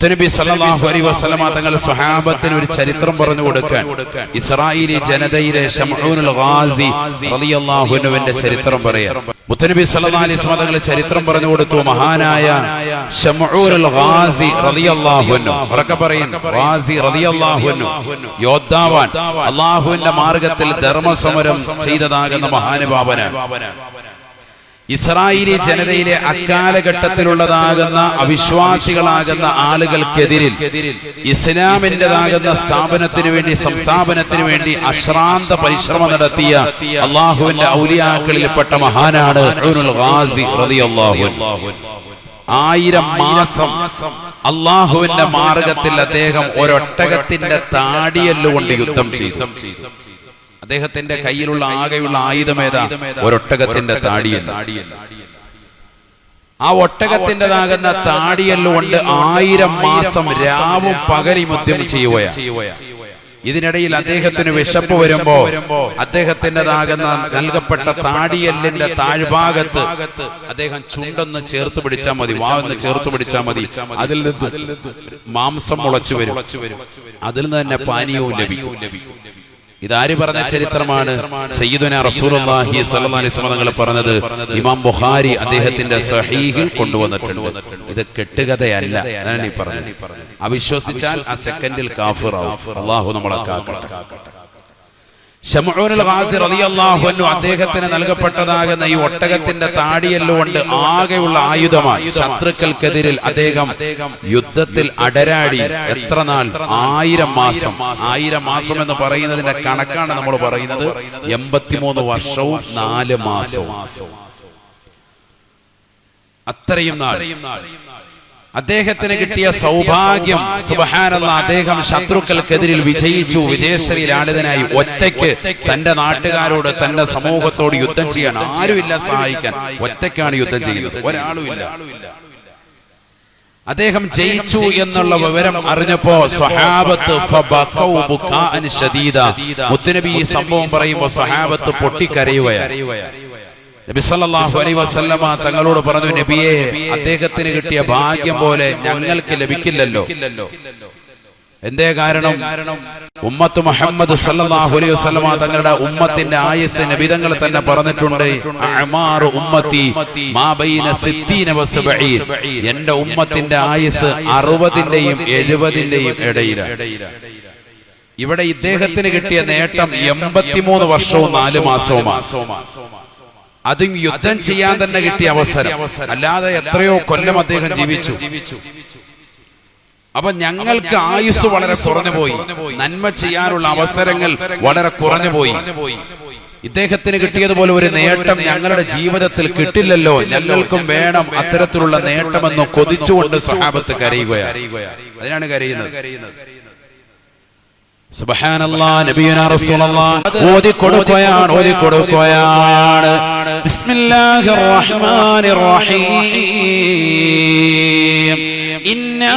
മുത്തനബി സല്ലല്ലാഹു അലി വസ്ലമ തങ്ങൾ സ്വഹാബത്തിന് ഒരു ചരിത്രം പറഞ്ഞു കൊടുക്കാൻ ഇസ്രായേലി ജനതയിലെ അൻഹുവിന്റെ ചരിത്രം പറയാം. മുത്തനബി അലൈഹി വസല്ലമ തങ്ങൾ ചരിത്രം പറഞ്ഞു കൊടുത്തു. മഹാനായ യോദ്ധാവാൻ. അള്ളാഹുവിന്റെ മാർഗത്തിൽ ധർമ്മസമരം ചെയ്തതാകുന്ന മഹാനുഭാവനാണ്. ഇസ്രായേലി ജനതയിലെ അക്കാലഘട്ടത്തിലുള്ളതാകുന്ന അവിശ്വാസികളാകുന്ന ആളുകൾക്കെതിരിൽ ഇസ്ലാമിന്റെതാകുന്ന സ്ഥാപനത്തിന് വേണ്ടി സംസ്ഥാപനത്തിന് വേണ്ടി അശ്രാന്ത പരിശ്രമം നടത്തിയ അള്ളാഹുവിന്റെ ഔലിയാക്കളിൽപ്പെട്ട മഹാനാണ്. ആയിരം മാസം അള്ളാഹുവിന്റെ മാർഗത്തിൽ അദ്ദേഹം ഒരൊട്ടകത്തിന്റെ താടിയല്ലുകൊണ്ട് യുദ്ധം ചെയ്തു അദ്ദേഹത്തിന്റെ കയ്യിലുള്ള ആകെയുള്ള ആയുധമേതാ ഒരൊട്ടകത്തിന്റെ താടിയല്ല ആ ഒട്ടകത്തിന്റെതാകുന്ന താടിയല്ലുകൊണ്ട് ആയിരം മാസം രാവും പകലും യുദ്ധം ചെയ്യുകയാണ് ഇതിനിടയിൽ അദ്ദേഹത്തിന് വിശപ്പ് വരുമ്പോ അദ്ദേഹത്തിന്റെതാകുന്ന നൽകപ്പെട്ട താടിയല്ലിന്റെ താഴ്ഭാഗത്ത് അദ്ദേഹം ചുണ്ടൊന്ന് ചേർത്ത് പിടിച്ചാൽ മതി വാവെന്ന് ചേർത്ത് പിടിച്ചാൽ മതി. അതിൽ നിന്ന് മാംസം മുളച്ചു വരും. അതിൽ നിന്ന് തന്നെ പാനീയവും ലഭിക്കും. ലഭിക്കും. ഇതാര് പറഞ്ഞ ചരിത്രമാണ്? സയ്യിദുന റസൂലുള്ളാഹി സ്വല്ലല്ലാഹി അലൈഹി തങ്ങൾ പറഞ്ഞത് ഇമാം ബുഖാരി അദ്ദേഹത്തിന്റെ സഹീഹിൽ കൊണ്ടുവന്നിട്ടുണ്ട്. ഇത് കെട്ടുകഥയല്ല. അതാണ് ഈ പറഞ്ഞത്. അവിശ്വസിച്ചാൽ ആ സെക്കൻഡിൽ കാഫിറാവും. അള്ളാഹു നമ്മളെ കാക്കട്ടെ. അദ്ദേഹത്തിന് നൽകപ്പെട്ടതാകുന്ന ഈ ഒട്ടകത്തിന്റെ താടിയെല്ലുകൊണ്ട് ആകെയുള്ള ആയുധമായി ശത്രുക്കൾക്കെതിരിൽ അദ്ദേഹം യുദ്ധത്തിൽ അടരാടി എത്ര നാൾ? ആയിരം മാസം. ആയിരം മാസം എന്ന് പറയുന്നതിന്റെ കണക്കാണ് നമ്മൾ പറയുന്നത്. എൺപത്തിമൂന്ന് വർഷവും നാല് മാസവും. അത്രയും നാൾ. അദ്ദേഹത്തിന് കിട്ടിയ സൗഭാഗ്യം സുബഹാനെന്ന അദ്ദേഹം ശത്രുക്കൾക്കെതിരിൽ വിജയിച്ചു വിജയശ്രീ ഒറ്റയ്ക്ക് തന്റെ നാട്ടുകാരോട് തന്റെ സമൂഹത്തോട് യുദ്ധം ചെയ്യാൻ ആരുമില്ല സഹായിക്കാൻ. ഒറ്റയ്ക്കാണ് യുദ്ധം ചെയ്യുന്നത്. ഒരാളുമില്ല അദ്ദേഹം ജയിച്ചു എന്നുള്ള വിവരം അറിഞ്ഞപ്പോ സ്വഹാബത്ത് മുത്തുനബി ഈ സംഭവം പറയുമ്പോ സ്വഹാബത്ത് പൊട്ടിക്കരയുകയാണ്. നബി സല്ലല്ലാഹു അലൈഹി വസല്ലമ തങ്ങളോട് പറഞ്ഞു നബിയെ അദ്ദേഹത്തിന് കിട്ടിയ ഭാഗ്യം പോലെ ഞങ്ങൾക്ക് ലഭിക്കില്ലല്ലോ. എന്തേ കാരണം? ഉമ്മത്ത് മുഹമ്മദ് സല്ലല്ലാഹു അലൈഹി വസല്ലമ തങ്ങളുടെ ഉമ്മത്തിന്റെ ആയസ് നബിതങ്ങൾ തന്നെ പറഞ്ഞിട്ടുണ്ട് അഅ്മാറു ഉമ്മത്തി മാ ബൈന എന്റെ ഉമ്മത്തിന്റെ ആയസ് അറുപതിന്റെയും എഴുപതിന്റെയും ഇടയിലാണ്. ഇവിടെ ഇദ്ദേഹത്തിന് കിട്ടിയ നേട്ടം എൺപത്തിമൂന്ന് വർഷവും നാല് മാസവുമാണ്. അതും യുദ്ധം ചെയ്യാൻ തന്നെ കിട്ടിയ അവസരം. അല്ലാതെ എത്രയോ കൊല്ലം അദ്ദേഹം ജീവിച്ചു. അപ്പൊ ഞങ്ങൾക്ക് ആയുസ് വളരെ കുറഞ്ഞു പോയി നന്മ ചെയ്യാനുള്ള അവസരങ്ങൾ വളരെ കുറഞ്ഞു പോയി ഇദ്ദേഹത്തിന് കിട്ടിയതുപോലെ ഒരു നേട്ടം ഞങ്ങളുടെ ജീവിതത്തിൽ കിട്ടില്ലല്ലോ. ഞങ്ങൾക്കും വേണം അത്തരത്തിലുള്ള നേട്ടമെന്ന് കൊതിച്ചുകൊണ്ട് സ്വഹാബത്ത് കരയുകയാണ്. അതിനാണ് കരയുന്നത്. സുബ്ഹാനല്ലാ നബിയുനാ റസൂലല്ലാഹ് ഓതി കൊടുക്കുകയാണ് ഓതി കൊടുക്കുകയാണ് ബിസ്മില്ലാഹിർ റഹ്മാനിർ റഹീം. ഇന്നാ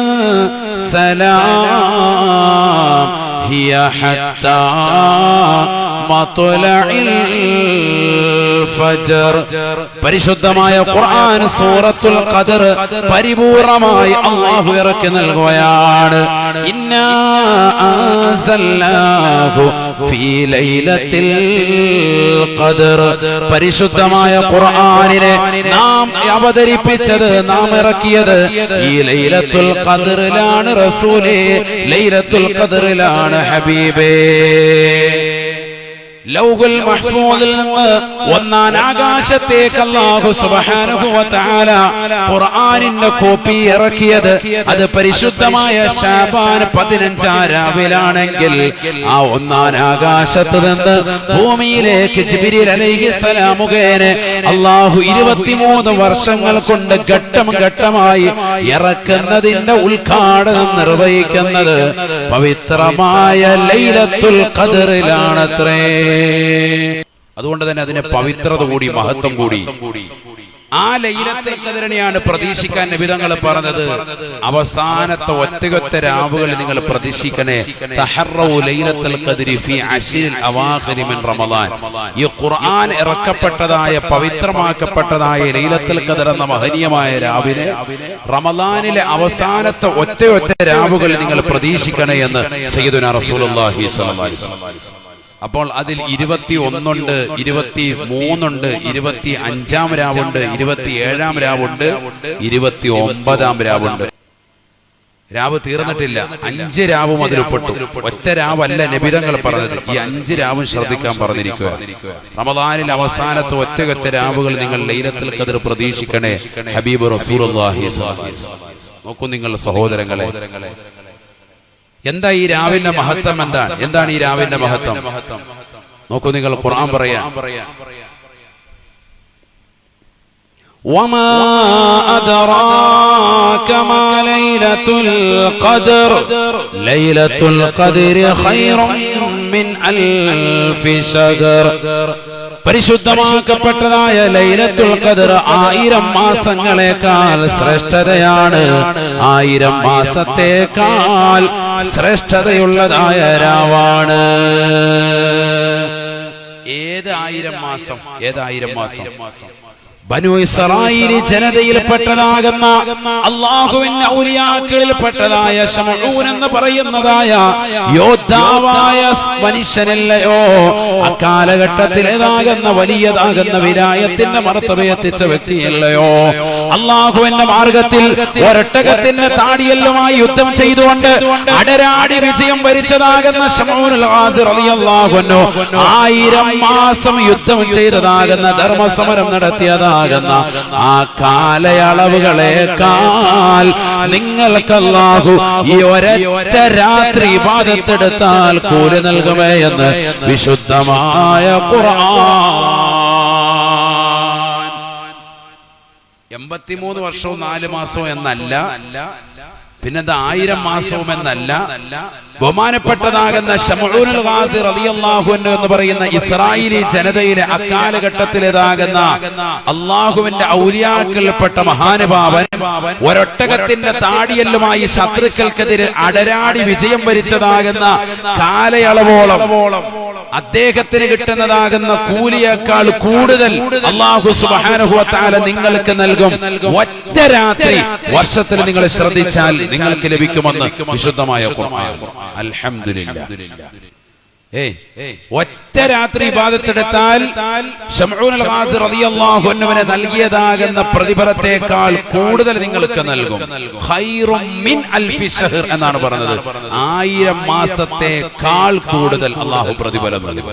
سلام هي حتى مطلع പരിശുദ്ധമായ ഖുർആൻ സൂറത്തുൽ ഖദർ പരിപൂർണമായി അള്ളാഹു ഇറക്കി നൽകുകയാണ്. ഇന്നാ ആൻസല്ലാഹു ഫീ ലൈലത്തിൽ ഖദർ. പരിശുദ്ധമായ ഖുർആനിനെ നാം അവതരിപ്പിച്ചത് നാം ഇറക്കിയത് ഈ ലൈലത്തുൽ ഖദറിലാണ് റസൂലേ. ലൈലത്തുൽ ഖദറിലാണ് ഹബീബേ. ലൗഹുൽ മഹ്ഫൂദിൽ നിന്ന് ഒന്നാം ആകാശത്തേക്ക് അല്ലാഹു സുബ്ഹാനഹു വ തആല ഖുർആനിന്റെ കോപ്പി ഇറക്കിയത് അത് പരിശുദ്ധമായ ശാബാൻ പതിനഞ്ചാം രാവിലാണെങ്കിൽ ആ ഒന്നാൻ ആകാശത്ത് നിന്ന് ഭൂമിയിലേക്ക് ജിബ്രീൽ അലൈഹിസ്സലാം മുഖേന അല്ലാഹു ഇരുപത്തിമൂന്ന് വർഷങ്ങൾ കൊണ്ട് ഘട്ടം ഘട്ടമായി ഇറക്കുന്നതിന്റെ ഉദ്ഘാടനം നിർവഹിക്കുന്നത് പവിത്രമായ ലൈലത്തുൽ ഖദറിലാണത്രേ. അതുകൊണ്ട് തന്നെ അതിന് പവിത്രത കൂടി മഹത്വം കൂടി. ആ ലൈലത്തുൽ കതിരണിയാണ് പ്രതീക്ഷിക്കാൻ നിബിതങ്ങൾ പറഞ്ഞത്. അവസാനത്തെ ഒറ്റകൊത്ത രാവുകൾ നിങ്ങൾ പ്രതീക്ഷിക്കണേ. ഫി മിൻ റമദാൻ. ഈ ഖുർആൻ ഇറക്കപ്പെട്ടതായ പവിത്രമാക്കപ്പെട്ടതായ ലൈലത്തിൽ ഖദർ എന്ന മഹനീയമായ രാവിലെ റമദാനിലെ അവസാനത്തെ ഒറ്റ ഒറ്റ രാവുകൾ നിങ്ങൾ പ്രതീക്ഷിക്കണേ എന്ന് സയ്യിദുന റസൂലുള്ളാഹി സ്വല്ലല്ലാഹി അലൈഹി വസല്ലം അപ്പോൾ അതിൽ ഇരുപത്തി ഒന്നുണ്ട് ഇരുപത്തി മൂന്നുണ്ട് ഇരുപത്തി അഞ്ചാം രാവുണ്ട് ഇരുപത്തി ഏഴാം രാവുണ്ട് ഇരുപത്തി ഒമ്പതാം രാവുണ്ട്. രാവ് തീർന്നിട്ടില്ല. അഞ്ച് രാവും അതിൽ ഉൾപ്പെട്ടു ഒറ്റ രാവല്ല നിബിതങ്ങൾ പറഞ്ഞത്. ഈ അഞ്ച് രാവും ശ്രദ്ധിക്കാൻ പറഞ്ഞിരിക്കുക. റമദാനിൽ അവസാനത്തെ ഒറ്റകൊറ്റ രാവുകൾ നിങ്ങൾ ലൈലത്തിൽ കതിർ പ്രതീക്ഷിക്കണേ. ഹബീബ് വസല്ലം. നോക്കൂ നിങ്ങൾ സഹോദരങ്ങളെ. എന്താ ഈ രാവിന്റെ മഹത്വം എന്താണ് എന്താണ് ഈ രാവിന്റെ മഹത്വം നോക്കൂ നിങ്ങൾ ഖുർആൻ പറയാം وما أدراك ما ليلة القدر ليلة القدر خير من ألف شهر പരിശുദ്ധമാക്കപ്പെട്ടതായ ലൈലത്തുൽ ഖദർ ആയിരം മാസങ്ങളെക്കാൾ ശ്രേഷ്ഠതയാണ് ആയിരം മാസത്തേക്കാൾ ശ്രേഷ്ഠതയുള്ളതായ രാവാണ്. ഏത് ആയിരം മാസം? ഏതായിരം മാസം? ബനു ഇസ്രായേലി ജനതയിൽപ്പെട്ടതാകുന്ന അള്ളാഹുവിന്റെ ഔലിയാക്കളിൽപ്പെട്ടതായ ശമഊൻ എന്ന് പറയുന്നതായ യോദ്ധാവായ മനുഷ്യനല്ലയോ? അക്കാലഘട്ടത്തിലേതാകുന്ന വലിയതാകുന്ന വിരായത്തിന്റെ മർത്തവയെത്തിച്ച വ്യക്തിയല്ലയോ? അള്ളാഹുവിന്റെ മാർഗത്തിൽ ഒരൊട്ടകത്തിന്റെ താടിയല്ലുമായി യുദ്ധം ചെയ്തുകൊണ്ട് അടരാടി വിജയം വരിച്ചതാകുന്ന ആയിരം മാസം യുദ്ധം ചെയ്തതാകുന്ന ധർമ്മസമരം നടത്തിയതാകുന്ന ആ കാലയളവുകളേക്കാൾ നിങ്ങൾക്കല്ലാഹു ഈ ഒരൊറ്റ രാത്രി ഇബാദത്തെടുത്താൽ കൂലി നൽകുമേ എന്ന് വിശുദ്ധമായ എൺപത്തിമൂന്ന് വർഷവും നാല് മാസവും എന്നല്ല. പിന്നെന്താ ആയിരം മാസവും എന്നല്ല ബഹുമാനപ്പെട്ടതാകുന്ന എന്ന് പറയുന്ന ഇസ്രായേലി ജനതയിലെ അക്കാലഘട്ടത്തിലേതാകുന്ന അള്ളാഹുവിന്റെ ഔലിയാക്കളിൽപ്പെട്ട മഹാനുഭാവൻ ഒരൊട്ടകത്തിന്റെ താടിയല്ലുമായി ശത്രുക്കൾക്കെതിരെ അടരാടി വിജയം വരിച്ചതാകുന്ന കാലയളവോളം അദ്ദേഹത്തിന് കിട്ടുന്നതാകുന്ന കൂലിയേക്കാൾ കൂടുതൽ അള്ളാഹു സുബാനുഭവത്താല നിങ്ങൾക്ക് നൽകും. ഒറ്റ രാത്രി വർഷത്തിൽ നിങ്ങൾ ശ്രദ്ധിച്ചാൽ നിങ്ങൾക്ക് ലഭിക്കുമെന്ന് വിശുദ്ധമായ ഏയ് ഒറ്റ രാത്രി ഇബാദത്തെടുത്താൽ നൽകിയതാകുന്ന പ്രതിഫലത്തെക്കാൾ കൂടുതൽ നിങ്ങൾക്ക് നൽകും. എന്നാണ് പറഞ്ഞത്. ആയിരം മാസത്തെക്കാൾ കൂടുതൽ അള്ളാഹു പ്രതിഫലം നൽകും.